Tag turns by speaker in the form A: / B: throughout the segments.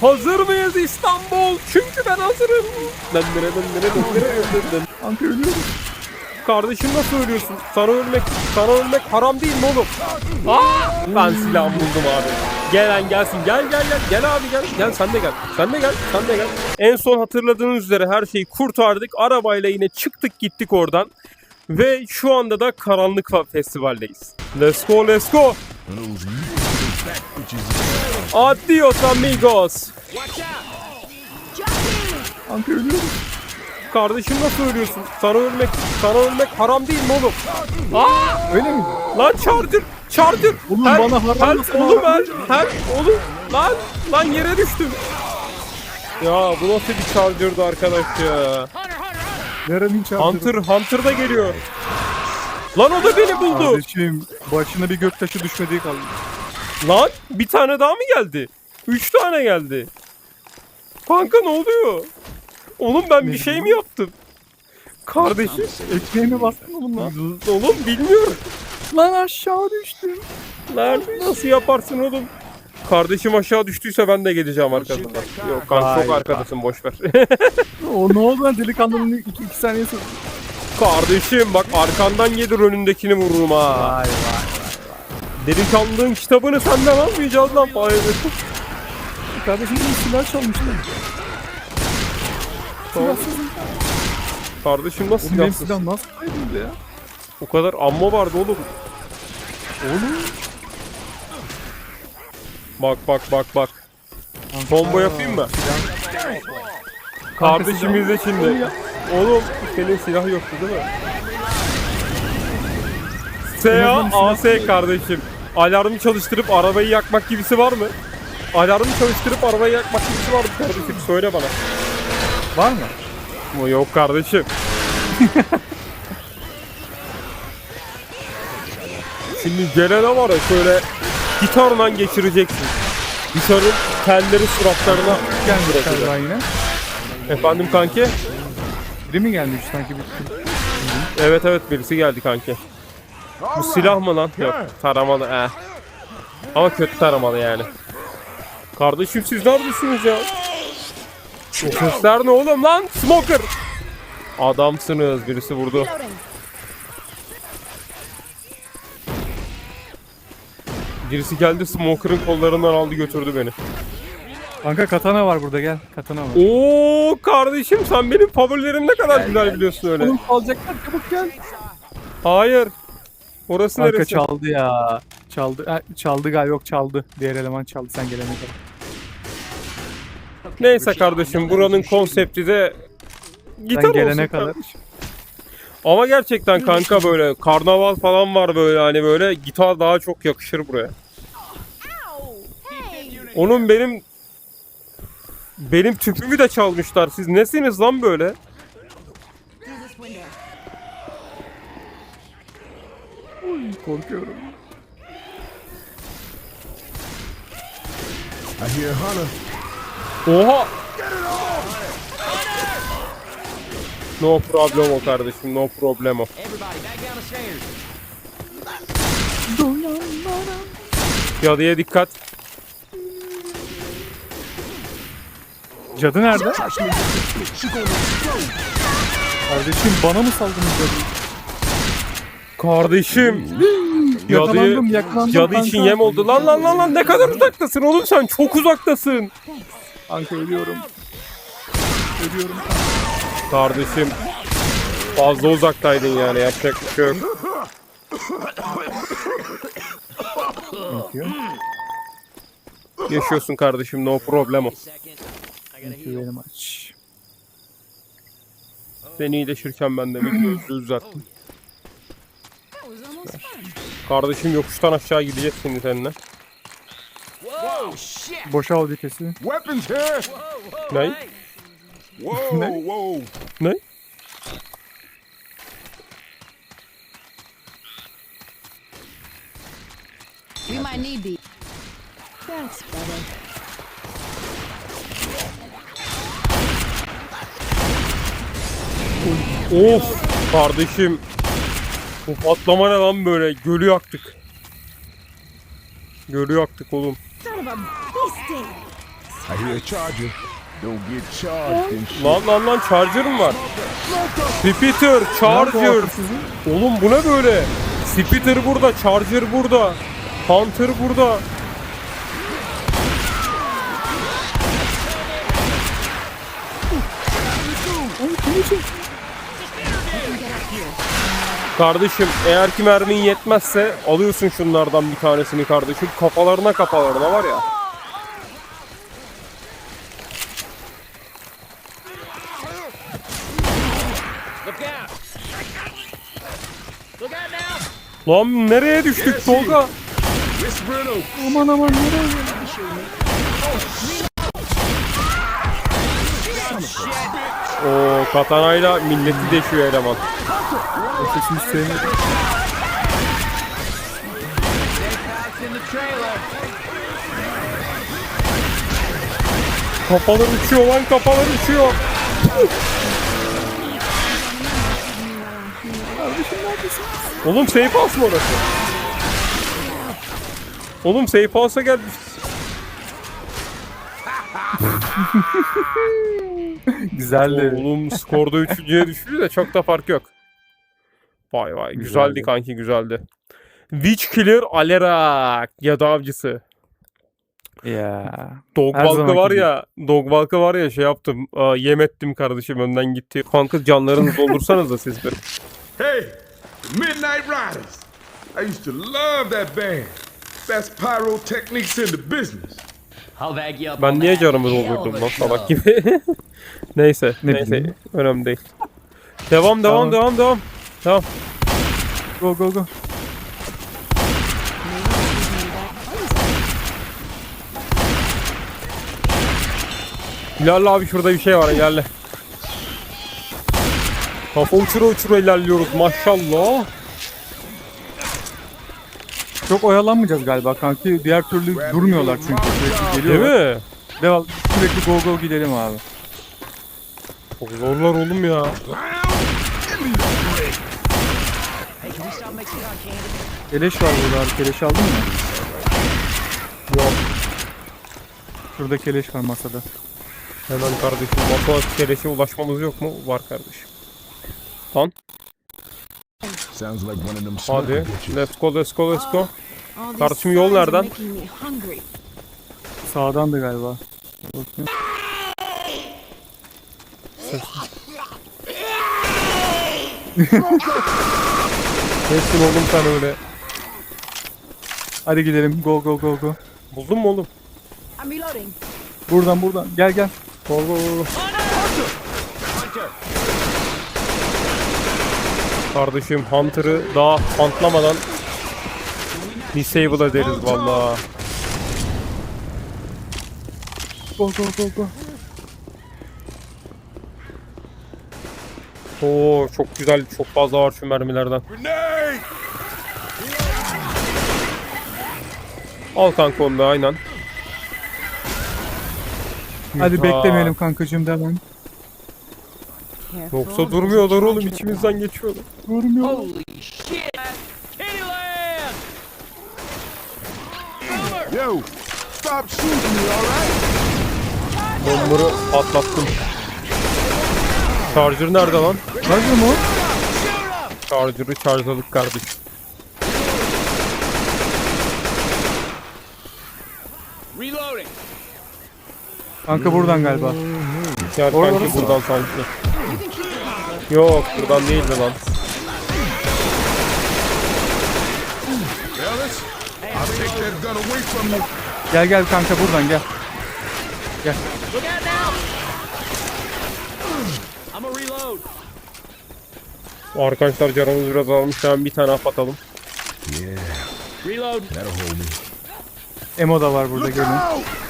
A: Hazır mıyız İstanbul? Çünkü ben hazırım. Döndüre döndüre döndüre döndüre.
B: Kanka ölüyorum.
A: Kardeşim nasıl ölüyorsun? Sana ölmek, sana ölmek haram değil mi oğlum? Aa! Ben silahımı buldum abi. Gelen gelsin. Gel gel gel. Gel abi gel. Gel sen de gel. Sen de gel. Sen de gel. En son hatırladığınız üzere her şeyi kurtardık. Arabayla yine çıktık gittik oradan. Ve şu anda da Karanlık Festival'deyiz. Let's go let's go. Adios amigos.
B: Kanka ölüyorum.
A: Kardeşim nasıl ölüyorsun? Sana ölmek, sana ölmek haram değil mi oğlum? Aa!
B: Öyle mi?
A: Lan charger! Charger!
B: Oğlum
A: Help,
B: bana haram nasıl
A: oğlum help, help, oğlum! Lan! Lan yere düştüm! Ya bu nasıl bir charger'dı arkadaş ya?
B: Nerenin çarptı?
A: Hunter, Hunter da geliyor. Lan o da beni buldu.
B: Kardeşim başına bir göktaşı düşmediği kaldı.
A: Lan bir tane daha mı geldi? Üç tane geldi. Kanka ne oluyor? Oğlum ben bir şey mi yaptım? Kardeşim.
B: Ekmeğime bastın oğlum lan.
A: Oğlum bilmiyorum.
B: Lan aşağı düştüm.
A: Lan nasıl yaparsın oğlum? Kardeşim aşağı düştüyse ben de geleceğim arkadaşlar. Yok kanka çok arkadasın boş ver.
B: O ne oldu lan delikanlının iki, iki saniyesi.
A: Kardeşim bak arkandan gelir önündekini vururum ha.
B: Vay vay.
A: Delikanlığın kitabını senden almayacağız lan. Hayır.
B: Kardeşim silah çalmışlar. Silahsızım.
A: Kardeşim nasıl
B: Oğlum benim
A: silahsız?
B: silah nasıl kayboldu ya?
A: O kadar ammo vardı oğlum.
B: Oğlum.
A: Bak bak bak bak. Combo yapayım mı? Kardeşimiz de şimdi. Oğlum senin silah yoktu değil mi? SA AS kardeşim. Alarmı çalıştırıp arabayı yakmak gibisi var mı? Alarmı çalıştırıp arabayı yakmak gibisi var mı kardeşim? Söyle bana.
B: Var mı?
A: Ama yok kardeşim. Şimdi gelene var ya şöyle gitarla geçireceksin. Gitarın telleri suratlarına
B: Serra yine.
A: Efendim kanki?
B: Biri mi gelmiş sanki bir
A: Evet evet birisi geldi kanki. Bu silah mı lan? Yok taramalı eh. Ama kötü taramalı yani. Kardeşim siz neredesiniz ya? O sesler ne oğlum lan? Smoker! Adamsınız birisi vurdu. Birisi geldi Smoker'ın kollarından aldı götürdü beni.
B: Kanka katana var burada gel. Katana var.
A: Oo kardeşim sen benim favorilerim ne kadar güzel biliyorsun öyle.
B: Oğlum alacaklar çabuk gel.
A: Hayır. Orası
B: Kanka
A: neresi?
B: çaldı ya. Çaldı. Ha, çaldı galiba yok çaldı. Diğer eleman çaldı sen gelene kadar.
A: Neyse kardeşim buranın konsepti de gitar
B: Sen gelene
A: olsun
B: kadar.
A: kardeşim. Ama gerçekten kanka böyle karnaval falan var böyle hani böyle gitar daha çok yakışır buraya. Onun benim benim tüpümü de çalmışlar. Siz nesiniz lan böyle?
B: Korkuyorum.
C: I hear Hunter.
A: Oha! No problemo kardeşim, no problemo. Cadıya dikkat.
B: Cadı nerede? Kardeşim bana mı saldınız cadıyı?
A: Kardeşim.
B: Yakalandım
A: Cadı,
B: yakalandım.
A: cadı
B: kanka.
A: için yem oldu. Lan lan lan lan ne kadar uzaktasın oğlum sen çok uzaktasın.
B: Kanka ölüyorum. Ölüyorum.
A: Kardeşim fazla uzaktaydın yani yapacak bir şey yok. Yaşıyorsun kardeşim no problemo.
B: Bakıyor benim aç.
A: Sen iyileşirken ben de bir gözlüğü uzattım. Kardeşim yokuştan aşağı gideceğiz şimdi seninle.
B: Boşa al vitesi.
C: Weapons here.
A: Ne?
C: Whoa, whoa.
A: Ne?
D: We might need these. That's better.
A: Of kardeşim. Bu patlama ne lan böyle? Gölü yaktık. Gölü yaktık oğlum.
C: I hear a charger. Don't get charged and shit.
A: Lan lan lan charger'ım var. Spitter, charger. Oğlum bu ne böyle? Spitter burada, charger burada. Hunter burada. Kardeşim eğer ki mermin yetmezse alıyorsun şunlardan bir tanesini kardeşim. Kafalarına kafalarına var ya. Lan nereye düştük Tolga?
B: Aman aman nereye?
A: Oo katanayla milleti deşiyor eleman.
B: Sesini sevmedim.
A: Kafalar uçuyor lan kafalar uçuyor. Oğlum safe house mı orası? Oğlum safe house'a gelmiş.
B: Güzeldi.
A: Oğlum skorda üçüncüye düştü de çok da fark yok. Vay vay güzeldi,
B: Güzeldi.
A: kanki güzeldi. Witch Killer Alera ya avcısı.
B: Ya.
A: Dog Walk'ı var
B: gibi.
A: ya, Dog Walk'ı var ya şey yaptım. Aa, yem ettim kardeşim önden gitti. Kanka canlarınızı doldursanız da siz benim.
C: Hey, Midnight Riders. I used to love that band. Best pyrotechnics in the business.
A: Ben niye canımı doldurdum lan salak gibi. neyse,
B: Ne
A: neyse.
B: bileyim.
A: Önemli değil. Devam, devam,
B: Tamam.
A: devam, devam. Devam.
B: Go go go.
A: Hilal abi şurada bir şey var ilerle. Kafa uçura uçura ilerliyoruz maşallah.
B: Çok oyalanmayacağız galiba kanki. Diğer türlü durmuyorlar çünkü. Sürekli
A: Değil
B: geliyorlar.
A: mi?
B: Devam. Sürekli go go gidelim abi.
A: Çok zorlar oğlum ya.
B: Keleş var burada abi. Keleş aldın mı?
A: Yok.
B: Şurada keleş var masada.
A: Hemen kardeşim matematik keleşe ulaşmamız yok mu? Var kardeşim. Lan
C: Sounds like one of them smoker
A: hadi. Let's go let's go let's go. Kardeşim, yol nereden?
B: Sağdan da galiba. Bakayım.
A: Nesin oğlum sen öyle.
B: Hadi gidelim. Go go go go.
A: Buldun mu oğlum?
D: I'm reloading.
B: Buradan buradan. Gel gel.
A: Gol gol gol. Kardeşim Hunter'ı daha huntlamadan disable ederiz valla.
B: Go go go go.
A: Oo çok güzel çok fazla var şu mermilerden. Al kanka onu da aynen.
B: Hadi
A: Aa.
B: beklemeyelim kankacığım devam.
A: Yoksa durmuyorlar oğlum içimizden geçiyorlar.
B: Durmuyor.
E: Holy shit!
C: Yo, stop shooting me, all right?
A: Bombarı patlattım. Charger nerede lan?
B: Mi o?
A: Charger'ı charge'ladık kardeşim.
E: Reloading!
B: Kanka buradan galiba.
A: Gel
B: Orada
A: kanki
B: orası
A: buradan sanki. Yok buradan değildi lan.
B: Gel gel kanka buradan gel.
E: Look
A: Arkadaşlar canımız biraz almış. Hemen bir tane hap atalım.
B: Emo da var burada gelin.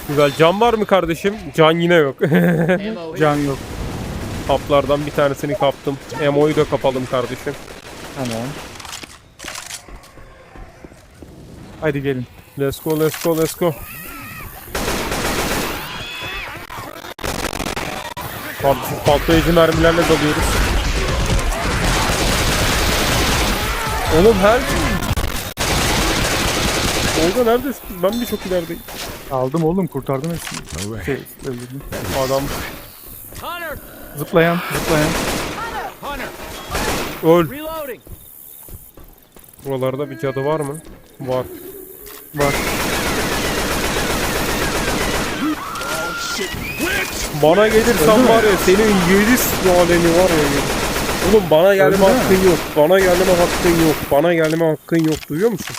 A: Güzel. Can var mı kardeşim? Can yine yok.
B: Can yok.
A: Haplardan bir tanesini kaptım. Emo'yu da kapalım kardeşim.
B: Tamam. Hadi gelin.
A: Let's go let's go let's go. Kardeşim patlayıcı mermilerle dalıyoruz. Oğlum her... Olga neredesin? Ben bir çok ilerideyim.
B: Aldım oğlum kurtardım hepsini. Şey öldürdüm.
A: Adam
E: Hunter!
B: Zıplayan zıplayan.
E: Hunter!
A: öl.
E: Reloading!
A: Buralarda bir cadı var mı? Var.
B: Var.
A: Bana gelirsen var ya senin yedi sülaleni var ya. Oğlum bana gelme hakkın yok. Bana gelme hakkın yok. Bana gelme hakkın yok. Duyuyor musun?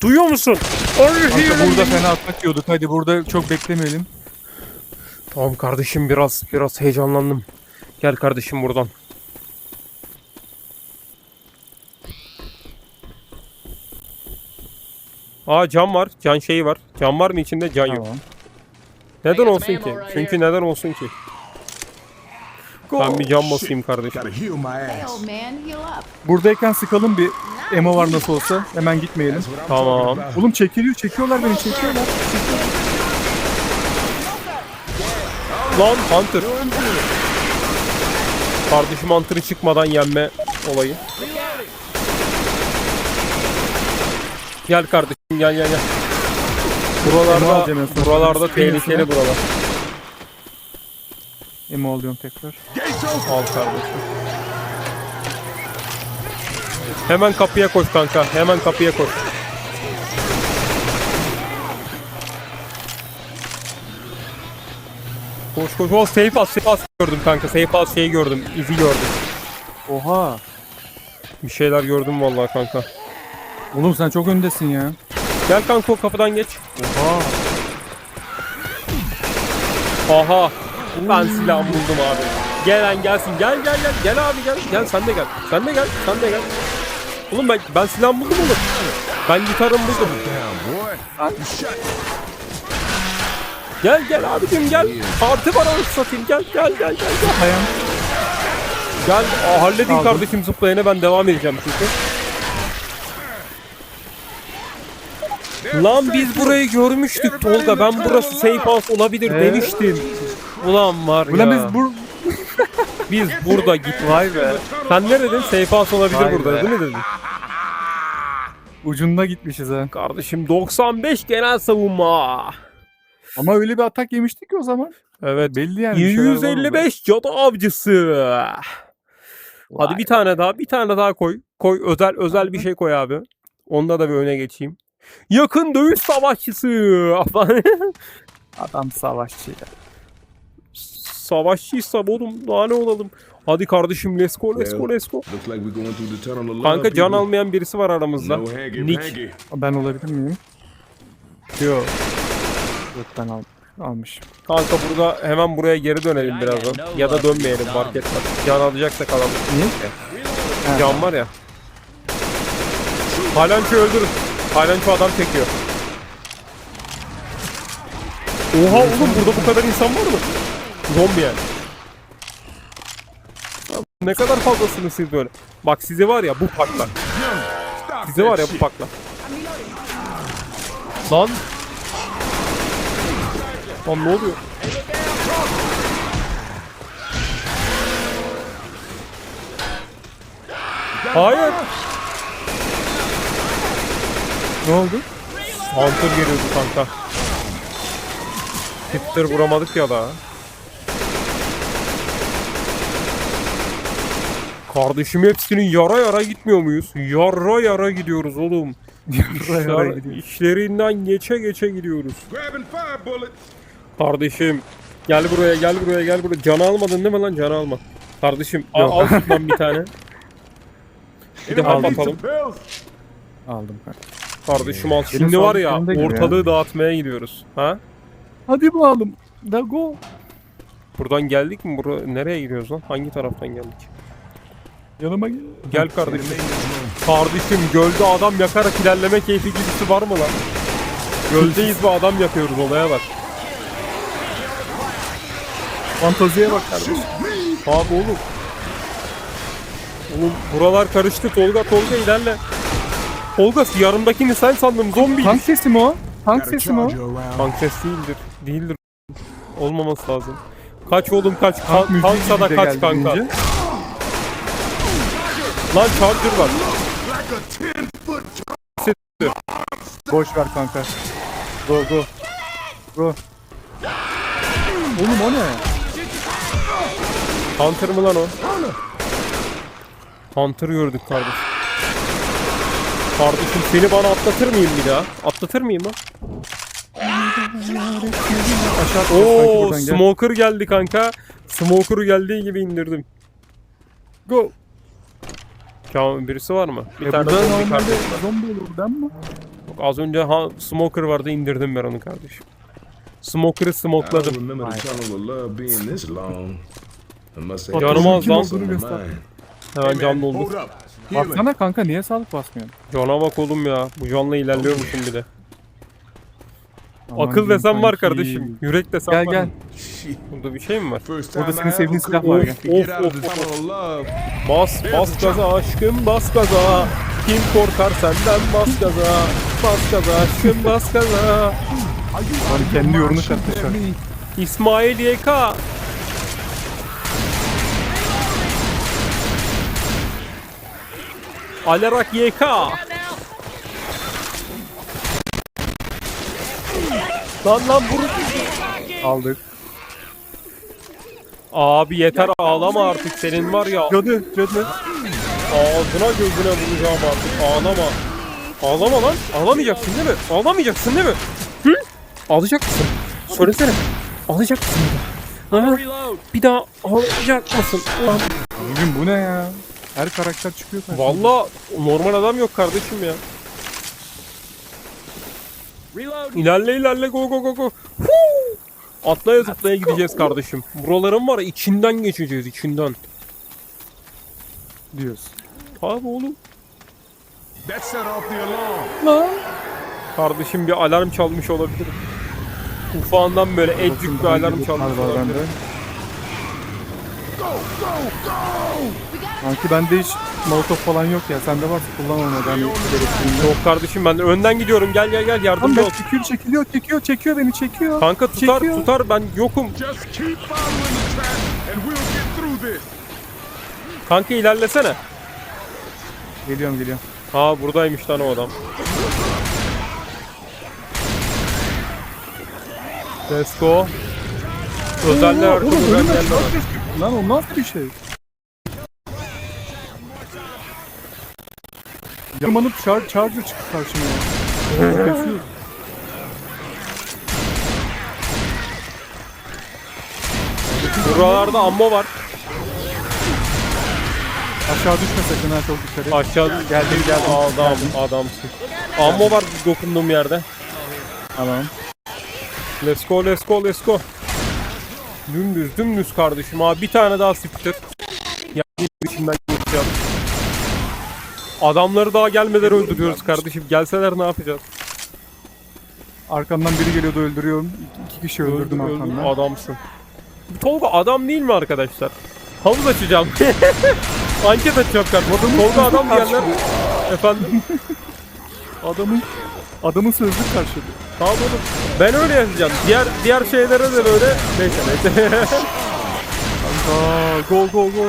A: Duyuyor musun?
B: Kanka burada fena atmak yiyorduk. Hadi burada çok beklemeyelim.
A: Tamam kardeşim biraz biraz heyecanlandım. Gel kardeşim buradan. Aa cam var. Can şeyi var. Cam var mı içinde? Can yok.
B: Tamam.
A: Neden olsun ki? Çünkü neden olsun ki? Ben bir cam basayım kardeşim.
B: Buradayken sıkalım bir emo var nasıl olsa. Hemen gitmeyelim.
A: Tamam.
B: Oğlum çekiliyor, çekiyorlar beni, çekiyorlar.
A: Lan Hunter. Kardeşim Hunter'ı çıkmadan yenme olayı. Gel kardeşim gel gel gel. Buralarda, buralarda tehlikeli buralar.
B: Emo alıyorum tekrar.
A: Al kardeşim. Hemen kapıya koş kanka. Hemen kapıya koş. Koş koş. O safe pass, safe pass gördüm kanka. Safe pass şeyi gördüm. izi gördüm.
B: Oha.
A: Bir şeyler gördüm vallahi kanka.
B: Oğlum sen çok öndesin ya.
A: Gel kanka o kapıdan geç.
B: Oha.
A: Aha. Ben silah buldum abi. Gelen gelsin. Gel gel gel. Gel abi gel. Gel sen de gel. Sen de gel. Sen de gel. Oğlum ben ben silah buldum oğlum. Ben gitarımı buldum.
C: Shut.
A: Gel gel abicim gel. Parti var anasını satayım. Gel gel gel gel. Gel, gel. Aa, halledin kardeşim zıplayana ben devam edeceğim çünkü. Lan biz burayı görmüştük Tolga. Ben burası safe house olabilir
B: Ee?
A: demiştim. Ulan var ya.
B: Ulan biz bur...
A: Biz burada git.
B: Vay be.
A: Sen ne dedin? Safe house olabilir
B: Vay
A: burada
B: be.
A: değil mi dedin?
B: Ucunda gitmişiz ha.
A: Kardeşim 95 genel savunma.
B: Ama öyle bir atak yemiştik ki o zaman.
A: Evet.
B: Belli yani. bir şeyler var orada.
A: 155 cadı avcısı. Hadi
B: Vay.
A: bir tane daha, bir tane daha koy. Koy özel özel bir şey koy abi. Onda da bir öne geçeyim. Yakın dövüş savaşçısı.
B: Adam savaşçı ya.
A: Savaşçıysa oğlum daha ne olalım. Hadi kardeşim let's go let's go let's go. Kanka can almayan birisi var aramızda. Nick.
B: Ben olabilir miyim?
A: Yok.
B: Ben al almışım.
A: Kanka burada hemen buraya geri dönelim birazdan. Ya da dönmeyelim fark etmez. Can alacaksak alalım.
B: Niye?
A: Can var ya. Halançı öldürün. Halançı adam çekiyor. Oha oğlum burada bu kadar insan var mı? Zombi yani. Ya Ne kadar fazlasınız siz böyle. Bak size var ya bu pakla.
C: Stop
A: Size var ya bu
C: shit.
A: pakla. Lan. Lan ne oluyor? Hayır.
B: Ne oldu?
A: Hunter geliyordu kanka. Hitler vuramadık ya da. Kardeşim hepsinin yara yara gitmiyor muyuz? Yara yara gidiyoruz oğlum.
B: Buraya
A: İşler,
B: oraya gidiyor.
A: işlerinden geçe geçe gidiyoruz. Kardeşim gel buraya gel buraya gel buraya. Can almadın değil mi lan? Can alma. Kardeşim al, al şundan bir tane. Bir de
C: pills?
B: Aldım kanka.
A: Kardeşim al.
B: Benim
A: Şimdi var ya ortalığı dağıtmaya gidiyoruz. Ha?
B: Hadi bakalım. Da go.
A: Buradan geldik mi? Bura nereye gidiyoruz lan? Hangi taraftan geldik?
B: Yanıma gel.
A: Gel kardeşim. Kardeşim gölde adam yakarak ilerleme keyfi gibisi var mı lan? Göldeyiz ve adam yakıyoruz olaya bak.
B: Fanteziye bak kardeşim.
A: Abi oğlum. Oğlum buralar karıştı Tolga Tolga ilerle. Tolga yarımdakini sen sandım zombi.
B: Tank sesi mi o? Tank sesi mi o?
A: Tank ses değildir. Değildir. Olmaması lazım. Kaç oğlum kaç.
B: Tank müziği
A: tanksa da kaç kanka.
B: deyince.
A: Lan charger var.
C: Like a 10 foot
B: Boş ver kanka. Go go. Bro. Oğlum o ne?
A: Hunter mı lan o? Hunter gördük kardeş. Kardeşim seni bana atlatır mıyım bir daha? Atlatır mıyım lan?
B: Aşağı
A: Oo. Smoker geldi kanka. Smoker geldiği gibi indirdim. Go. Tamam birisi var mı? Bir
B: E
A: tane
B: burada
A: zombi
B: normalde zombi olur buradan mı?
A: Az önce ha, Smoker vardı indirdim ben onu kardeşim. Smoker'ı smokladım.
B: kim
A: lan. Hemen canlı oldu.
B: Baksana kanka niye sağlık basmıyorsun?
A: Cana bak oğlum ya. Bu canla ilerliyormuşum bir de.
B: Aman
A: Akıl
B: diyeyim
A: desem var kardeşim. Yürek desem
B: Gel
A: var.
B: gel.
A: Burada bir şey mi var?
B: Orada senin sevdiğin silah var ya.
A: Of,
C: of
A: of. Bas bas gaza aşkım bas gaza. Kim korkar senden bas gaza. Bas gaza aşkım bas gaza.
B: Lan kendi yorunu kattı şu an.
A: İsmail YK. Alarak YK. Lan lan vurun.
B: Aldık.
A: Abi yeter ağlama artık senin var ya
B: Cadı cadı.
A: ağzına gözüne vuracağım artık ağlama. Ağlama lan ağlamayacaksın değil mi? Ağlamayacaksın değil mi? Hı? Ağlayacak mısın? Söylesene. Ağlayacak mısın bir daha? Ha? Bir daha ağlayacak mısın? Lan.
B: Bugün bu ne ya? Her karakter çıkıyor karşıma.
A: Valla normal adam yok kardeşim ya.
E: Reload.
A: İlerle ilerle go go go go. Huu! Atlaya zıplaya gideceğiz kardeşim. Buraların var ya içinden geçeceğiz içinden.
B: diyoruz.
A: Abi oğlum.
C: That set off the alarm.
A: Kardeşim bir alarm çalmış olabilir. Ufağından böyle ecik bir alarm çalmış olabilir.
B: bende. Sanki bende hiç molotof falan yok ya. Sende varsa kullan onu. Ben gerektiğinde.
A: Yok kardeşim ben önden gidiyorum. Gel gel gel
B: Lan
A: yardımcı
B: ben
A: ol.
B: çekiyor çekiliyor çekiyor çekiyor beni çekiyor.
A: Kanka tutar
B: Çekiyor.
A: tutar ben yokum.
C: Just keep following the track and we'll get through this.
A: Kanka ilerlesene.
B: Geliyorum geliyorum.
A: Ha buradaymış lan o adam. Let's go. Özeller
B: Oo, oğlum, önüme Lan o nasıl bir şey? Yamanıp char charger çıktı karşıma ya. Kesiyor.
A: Buralarda ammo var.
B: Aşağı düşme sakın ha çok dikkat et.
A: Aşağı
B: Geldim geldim.
A: adam adamsın. Ammo var dokunduğum yerde.
B: Tamam.
A: Let's go let's go let's go. Dümdüz dümdüz kardeşim abi bir tane daha siktir. Yani içinden geçeceğim. Adamları daha gelmeden öldürüyoruz kardeşim. Gelseler ne yapacağız?
B: Arkamdan biri geliyordu öldürüyorum. İki, iki kişi öldürdüm
A: Öldür, öldür.
B: arkamdan.
A: Adamsın. Tolga adam değil mi arkadaşlar? Havuz açacağım. Anket açacağım kardeşim. Tolga adam diyenler. Efendim?
B: Adamın adamın sözlük karşıladı.
A: Tamam oğlum. Ben öyle yazacağım. Diğer diğer şeylere de böyle. Neyse neyse.
B: Aa, go go go.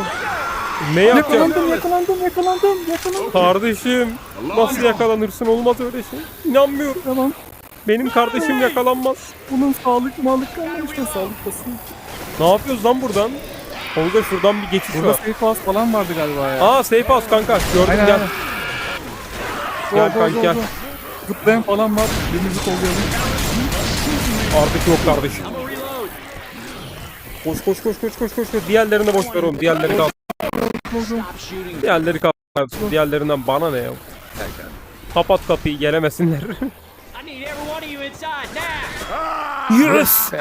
A: Ne yapacağım?
B: Yakalandım yakalandım yakalandım yakalandım.
A: Kardeşim. Nasıl yakalanırsın? Olmaz öyle şey. İnanmıyorum.
B: Tamam.
A: Benim kardeşim yakalanmaz.
B: Bunun sağlık malık kalmamış da sağlık basın.
A: Ne yapıyoruz lan buradan? Tolga şuradan bir geçiş
B: Burada
A: var.
B: safe house falan vardı galiba ya.
A: Aa safe house kanka. Gördüm
B: Aynen,
A: gel.
B: aynen.
A: Gel kanka gel.
B: Zıplayan falan var. Birimizi kollayalım.
A: Artık yok kardeşim. Koş koş koş koş koş koş. koş. Diğerlerini boş ver oğlum. Diğerleri kal. Diğerleri kardeşim. Diğerlerinden bana ne ya? Kapat kapıyı gelemesinler. Yes!